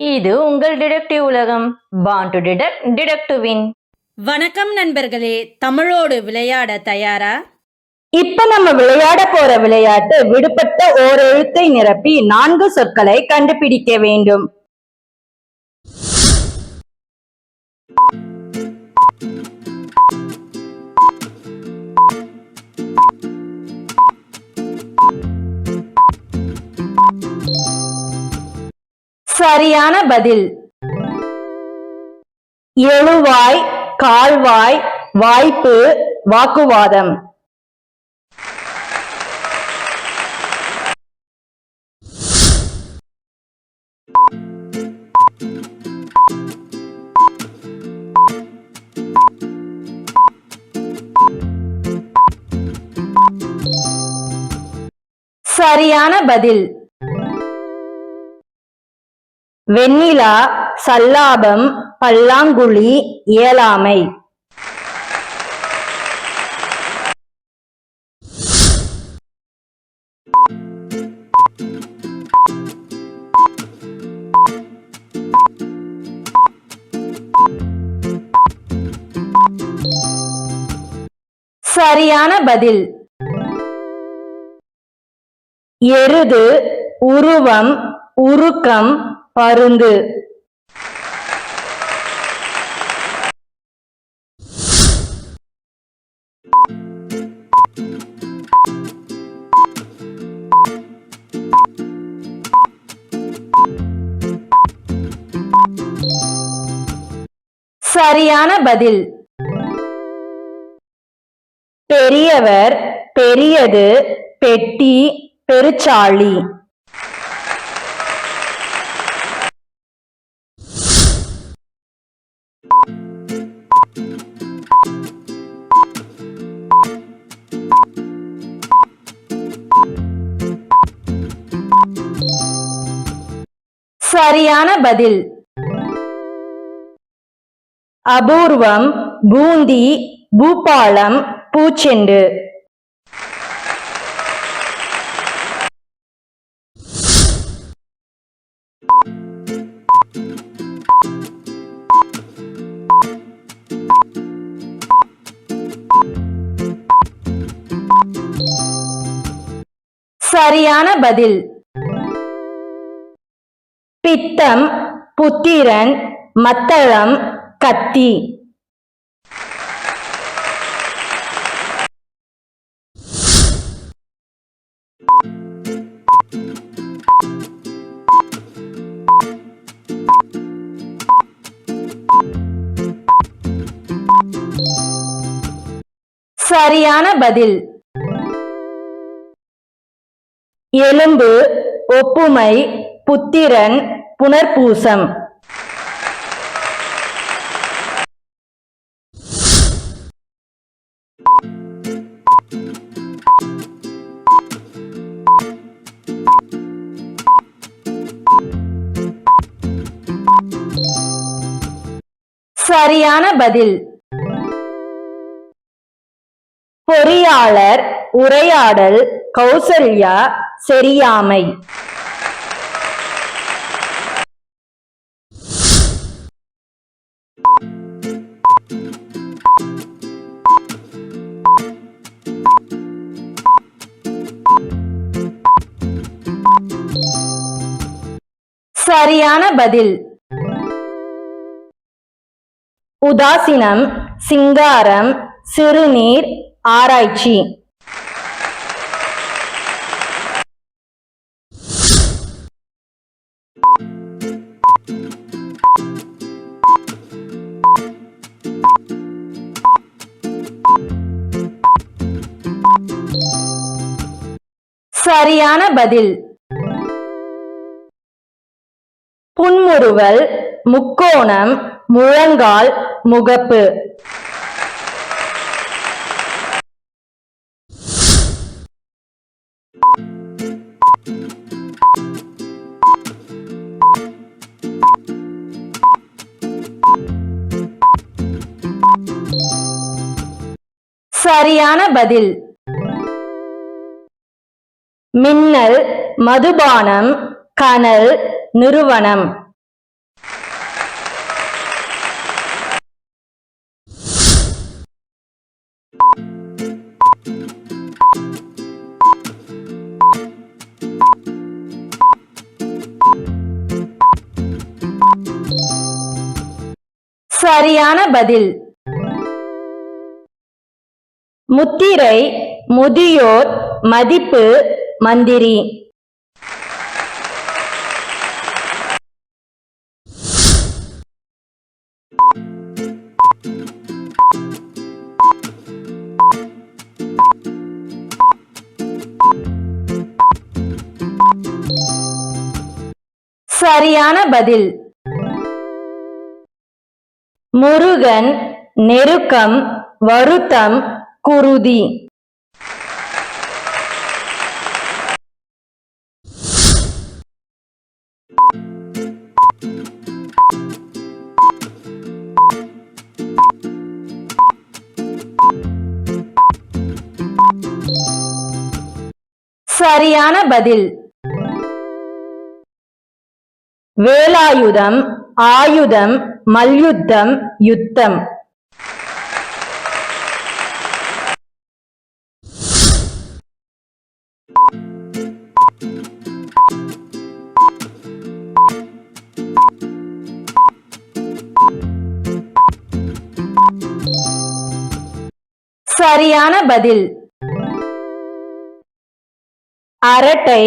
இது உங்கள் டிடெக்டிவ் உலகம். Born to detect detect to win வணக்கம் நண்பர்களே தமிழோடு விளையாட தயாரா? இப்ப நம்ம விளையாட போற விளையாட்டு விடுபட்ட ஓர் எழுத்தை நிரப்பி நான்கு சொற்களை கண்டுபிடிக்க வேண்டும். சரியான பதில். எழுவாய் கால்வாய் வாய்ப்பு வாக்குவாதம். சரியான பதில். வெண்ணிலா சல்லாபம் பல்லாங்குழி இயலாமை. சரியான பதில். எருது உருவம் உருக்கம் பருந்து. சரியான பதில். பெரியவர் பெரியது பெட்டி பெருச்சாளி. சரியான பதில். அபூர்வம் பூந்தி பூபாலம் பூச்செண்டு. சரியான பதில். ரத்தம் புத்திரன் மத்தளம் கத்தி. சரியான பதில். எலும்பு ஒப்புமை புத்திரன் புனர்பூசம். சரியான பதில். பொறியாளர் உரையாடல் கௌசல்யா செரியாமை. சரியான பதில். உதாசீனம் சிங்காரம் சிறுநீர் ஆராய்ச்சி. சரியான பதில். புன்முறுவல் முக்கோணம் முழங்கால் முகப்பு. சரியான பதில். மின்னல் மதுபானம் கனல் நிறுவனம். சரியான பதில். முத்திரை முதியோர் மதிப்பு மந்திரி. சரியான பதில். முருகன் நெருக்கம் வருத்தம் குருதி. சரியான பதில். வேலாயுதம் ஆயுதம் மல்யுத்தம் யுத்தம். சரியான பதில். அரட்டை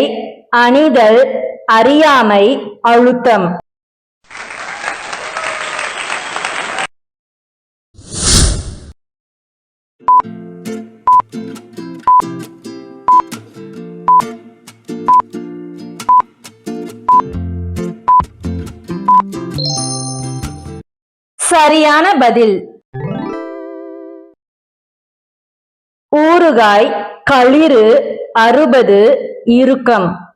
அணிதல் அறியாமை அழுத்தம். சரியான பதில். ஊறுகாய் களிறு அறுபது இறுக்கம்.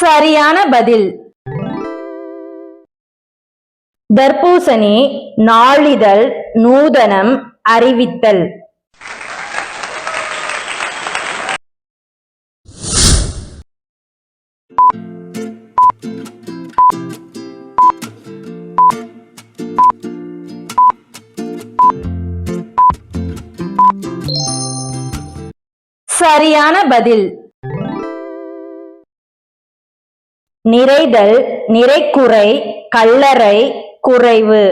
சரியான பதில். தர்பூசணி நாளிதழ் நூதனம் அறிவித்தல். சரியான பதில். நிறைதல் நிறைக்குறை கல்லறை குறைவு.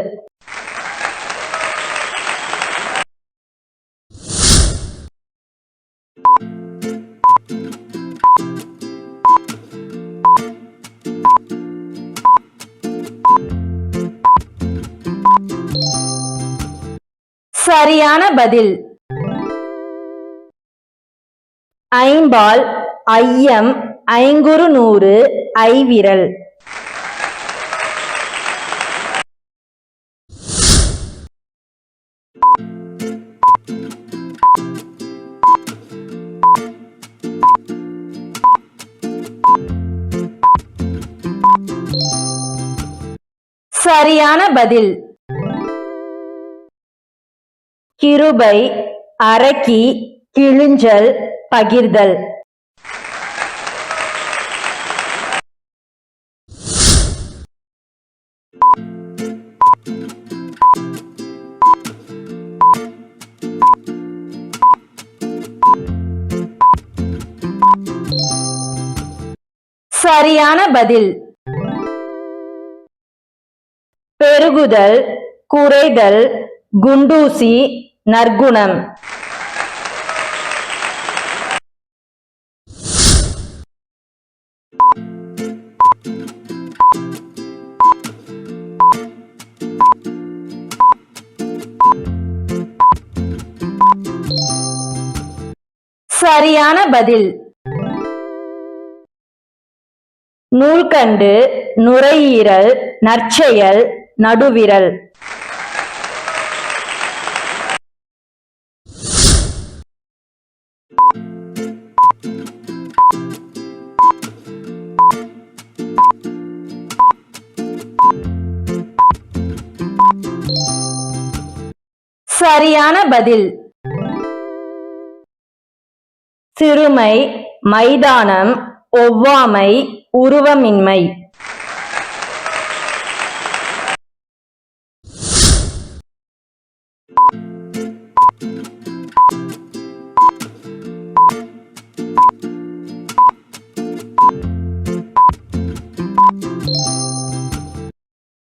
சரியான பதில். ஐம்பால் ஐயம் ஐங்குறு நூறு ஐவிரல். சரியான பதில். கிருபை அரக்கி கிழிஞ்சல் பகிர்தல். சரியான பதில். பெருகுதல் குறைதல் குண்டூசி நற்குணம். சரியான பதில். நூல்கண்டு நுரையீரல் நற்செயல் நடுவிரல். சரியான பதில். சிறுமை மைதானம் ஒவ்வாமை உருவமின்மை.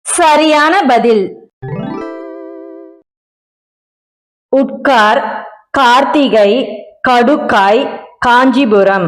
சரியான பதில். உட்கார் கார்த்திகை கடுக்காய் காஞ்சிபுரம்.